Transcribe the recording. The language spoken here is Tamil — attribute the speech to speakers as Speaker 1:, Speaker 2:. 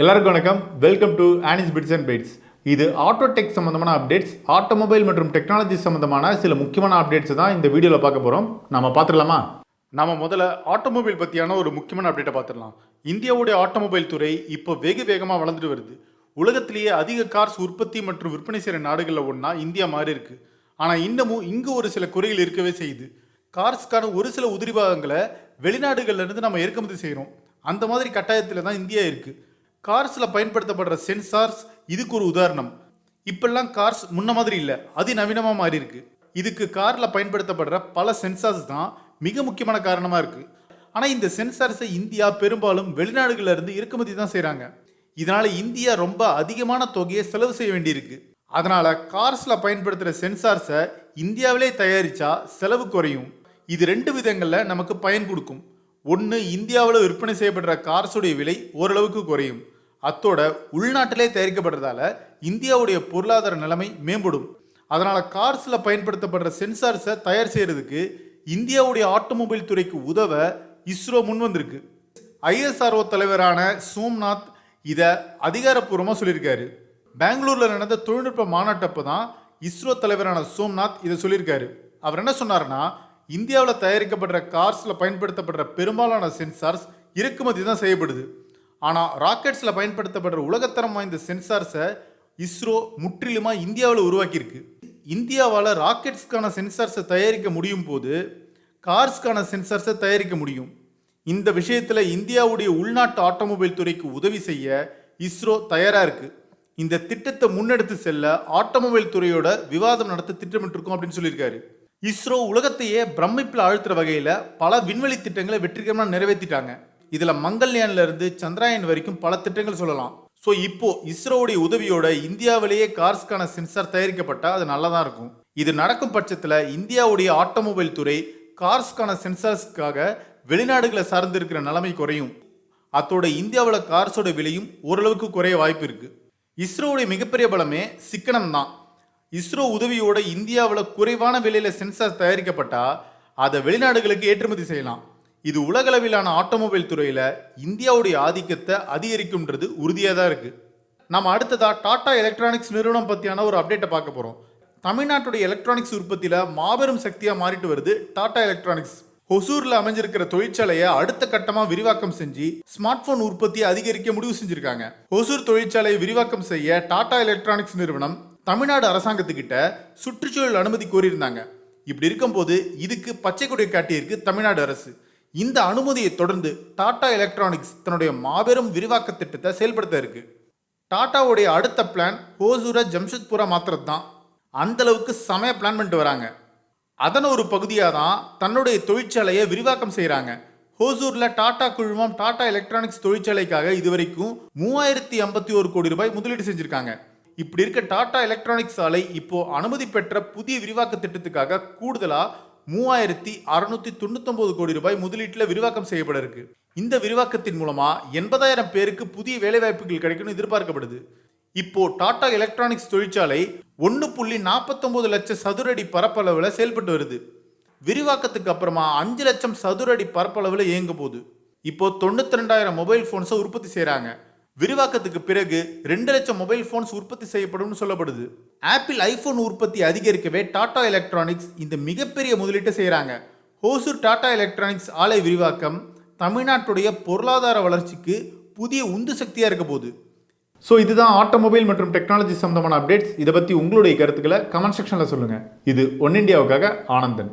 Speaker 1: எல்லாருக்கும் வணக்கம். Welcome to Annie's bits and bites இது ஆட்டோ டெக் சம்மந்தமான அப்டேட்ஸ் ஆட்டோமொபைல் மற்றும் டெக்னாலஜி சம்மந்தமான சில முக்கியமான அப்டேட்ஸ் தான் இந்த வீடியோவில் பார்க்க போகிறோம் நம்ம பார்த்துடலாமா? நம்ம முதல்ல ஆட்டோமொபைல் பற்றியான ஒரு முக்கியமான அப்டேட்டை பார்த்துடலாம். இந்தியாவுடைய ஆட்டோமொபைல் துறை இப்போ வெகு வேகமாக வளர்ந்துட்டு வருது. உலகத்திலேயே அதிக கார்ஸ் உற்பத்தி மற்றும் விற்பனை செய்கிற நாடுகளில் ஒன்றா இந்தியா மாறி இருக்கு. ஆனால் இன்னமும் இங்கே ஒரு சில குறைகள் இருக்கவே செய்யுது. கார்ஸ்க்கான ஒரு சில உதிரி பாகங்களை இருந்து நம்ம இறக்குமதி செய்கிறோம் அந்த மாதிரி கட்டாயத்தில் தான் இந்தியா இருக்குது கார்ஸில் பயன்படுத்தப்படுற சென்சார்ஸ் இதுக்கு ஒரு உதாரணம். இப்பெல்லாம் கார்ஸ் முன்ன மாதிரி இல்லை அதிநவீனமாக மாறி இருக்கு இதுக்கு காரில் பயன்படுத்தப்படுற பல சென்சார்ஸ் தான் மிக முக்கியமான காரணமாக இருக்கு. ஆனால் இந்த சென்சார்ஸை இந்தியா பெரும்பாலும் வெளிநாடுகளிலிருந்து இறக்குமதி தான் செய்கிறாங்க இதனால் இந்தியா ரொம்ப அதிகமான தொகையை செலவு செய்ய வேண்டியிருக்கு. அதனால் கார்ஸில் பயன்படுத்துகிற சென்சார்ஸை இந்தியாவிலே தயாரித்தா செலவு குறையும். இது ரெண்டு விதங்களில் நமக்கு பயன் கொடுக்கும். ஒன்று இந்தியாவில் விற்பனை செய்யப்படுற கார்ஸுடைய விலை ஓரளவுக்கு குறையும். அத்தோட உள்நாட்டிலே தயாரிக்கப்படுறதால இந்தியாவுடைய பொருளாதார நிலைமை மேம்படும். அதனால் கார்ஸில் பயன்படுத்தப்படுற சென்சார்ஸை தயார் செய்கிறதுக்கு இந்தியாவுடைய ஆட்டோமொபைல் துறைக்கு உதவ இஸ்ரோ முன் வந்திருக்கு. ஐஎஸ்ஆர்ஓ தலைவரான சோம்நாத் இதை அதிகாரப்பூர்வமாக சொல்லியிருக்காரு. பெங்களூரில் நடந்த தொழில்நுட்ப மாநாட்டப்போ தான் இஸ்ரோ தலைவரான சோம்நாத் இதை சொல்லியிருக்காரு. அவர் என்ன சொன்னார்னா இந்தியாவில் தயாரிக்கப்படுற கார்ஸில் பயன்படுத்தப்படுற பெரும்பாலான சென்சார்ஸ் இறக்குமதி தான் செய்யப்படுது. ஆனால் ராக்கெட்ஸில் பயன்படுத்தப்படுற உலகத்தரம் வாய்ந்த சென்சார்ஸை இஸ்ரோ முற்றிலுமாக இந்தியாவில் உருவாக்கியிருக்கு. இந்தியாவால் ராக்கெட்ஸ்க்கான சென்சார்ஸை தயாரிக்க முடியும் போது கார்ஸ்க்கான சென்சார்ஸை தயாரிக்க முடியும். இந்த விஷயத்தில் இந்தியாவுடைய உள்நாட்டு ஆட்டோமொபைல் துறைக்கு உதவி செய்ய இஸ்ரோ தயாராக இருக்குது இந்த திட்டத்தை முன்னெடுத்து செல்ல ஆட்டோமொபைல் துறையோட விவாதம் நடத்த திட்டமிட்டிருக்கோம் அப்படின்னு சொல்லியிருக்காரு. இஸ்ரோ உலகத்தையே பிரமிப்பில் ஆழ்த்துற வகையில் பல விண்வெளி திட்டங்களை வெற்றிகரமாக நிறைவேற்றிட்டாங்க இதில் மங்கள்யான்லேருந்து சந்திராயன் வரைக்கும் பல திட்டங்கள் சொல்லலாம். ஸோ இப்போ இஸ்ரோவுடைய உதவியோட இந்தியாவிலேயே கார்ஸ்க்கான சென்சார் தயாரிக்கப்பட்டால் அது நல்லா தான் இருக்கும். இது நடக்கும் பட்சத்தில் இந்தியாவுடைய ஆட்டோமொபைல் துறை கார்ஸ்க்கான சென்சார்ஸ்க்காக வெளிநாடுகளை சார்ந்து இருக்கிற நிலைமை குறையும். அத்தோட இந்தியாவில் கார்ஸோட விலையும் ஓரளவுக்கு குறைய வாய்ப்பு இருக்குது இஸ்ரோவுடைய மிகப்பெரிய பலமே சிக்கனம் தான். இஸ்ரோ உதவியோட இந்தியாவில் குறைவான விலையில் சென்சார் தயாரிக்கப்பட்டால் அதை வெளிநாடுகளுக்கு ஏற்றுமதி செய்யலாம். இது உலகளவிலான ஆட்டோமொபைல் துறையில் இந்தியாவுடைய ஆதிக்கத்தை அதிகரிக்கும்ன்றது உறுதியாக தான் இருக்குது நம்ம அடுத்ததாக டாடா எலக்ட்ரானிக்ஸ் நிறுவனம் பற்றியான ஒரு அப்டேட்டை பார்க்க போகிறோம் தமிழ்நாட்டுடைய எலக்ட்ரானிக்ஸ் உற்பத்தியில் மாபெரும் சக்தியாக மாறிட்டு வருது டாடா எலக்ட்ரானிக்ஸ். ஒசூரில் அமைஞ்சிருக்கிற தொழிற்சாலையை அடுத்த கட்டமாக விரிவாக்கம் செஞ்சு ஸ்மார்ட் போன் உற்பத்தியை அதிகரிக்க முடிவு செஞ்சுருக்காங்க. ஒசூர் தொழிற்சாலையை விரிவாக்கம் செய்ய டாடா எலக்ட்ரானிக்ஸ் நிறுவனம் தமிழ்நாடு அரசாங்கத்துக்கிட்ட சுற்றுச்சூழல் அனுமதி கோரியிருந்தாங்க. இப்படி இருக்கும்போது இதுக்கு பச்சை கொடி காட்டியிருக்கு தமிழ்நாடு அரசு. இந்த அனுமதியை தொடர்ந்து டாடா எலக்ட்ரானிக்ஸ் தன்னுடைய மாபெரும் விரிவாக்க திட்டத்தை செயல்படுத்த இருக்கு. டாட்டாவுடைய அடுத்த பிளான் ஹோசூரை ஜம்ஷத்பூரா மாத்திரம் தான் அந்தளவுக்கு அளவுக்கு பிளான் பண்ணிட்டு வராங்க. அதன் ஒரு பகுதியாக தான் தன்னுடைய தொழிற்சாலையை விரிவாக்கம் செய்கிறாங்க ஹோசூரில் டாடா குழுமம் டாடா எலக்ட்ரானிக்ஸ் தொழிற்சாலைக்காக இதுவரைக்கும் மூவாயிரத்தி ஐம்பத்தி ஒரு கோடி ரூபாய் முதலீடு செஞ்சுருக்காங்க. இப்படி இருக்க டாடா எலக்ட்ரானிக்ஸ் ஆலை இப்போ அனுமதி பெற்ற புதிய விரிவாக்க திட்டத்துக்காக கூடுதலாக மூவாயிரத்தி அறுநூத்தி தொண்ணூத்தொன்பது கோடி ரூபாய் முதலீட்டில் விரிவாக்கம் செய்யப்பட இருக்கு. இந்த விரிவாக்கத்தின் மூலமா எண்பதாயிரம் பேருக்கு புதிய வேலைவாய்ப்புகள் கிடைக்கும்னு எதிர்பார்க்கப்படுது. இப்போ டாடா எலக்ட்ரானிக்ஸ் தொழிற்சாலை ஒன்று புள்ளி நாற்பத்தொம்போது லட்சம் சதுரடி பரப்பளவில் செயல்பட்டு வருது. விரிவாக்கத்துக்கு அப்புறமா அஞ்சு லட்சம் சதுரடி பரப்பளவில் இயங்க போகுது. இப்போ தொண்ணூத்தி ரெண்டாயிரம் மொபைல் ஃபோன்ஸை உற்பத்தி செய்கிறாங்க விரிவாக்கத்துக்கு பிறகு ரெண்டு லட்சம் மொபைல் ஃபோன்ஸ் உற்பத்தி செய்யப்படும்னு சொல்லப்படுது. ஆப்பிள் ஐபோன் உற்பத்தி அதிகரிக்கவே டாடா எலக்ட்ரானிக்ஸ் இந்த மிகப்பெரிய முதலீட்டை செய்கிறாங்க ஹோசூர் டாடா எலக்ட்ரானிக்ஸ் ஆலை விரிவாக்கம் தமிழ்நாட்டுடைய பொருளாதார வளர்ச்சிக்கு புதிய உந்து சக்தியாக இருக்க போகுது. ஸோ இதுதான் ஆட்டோமொபைல் மற்றும் டெக்னாலஜி சம்பந்தமான அப்டேட்ஸ். இதை பற்றி உங்களுடைய கருத்துக்களை கமெண்ட் செக்ஷனில் சொல்லுங்கள் இது ஒன் இந்தியாவுக்காக ஆனந்தன்.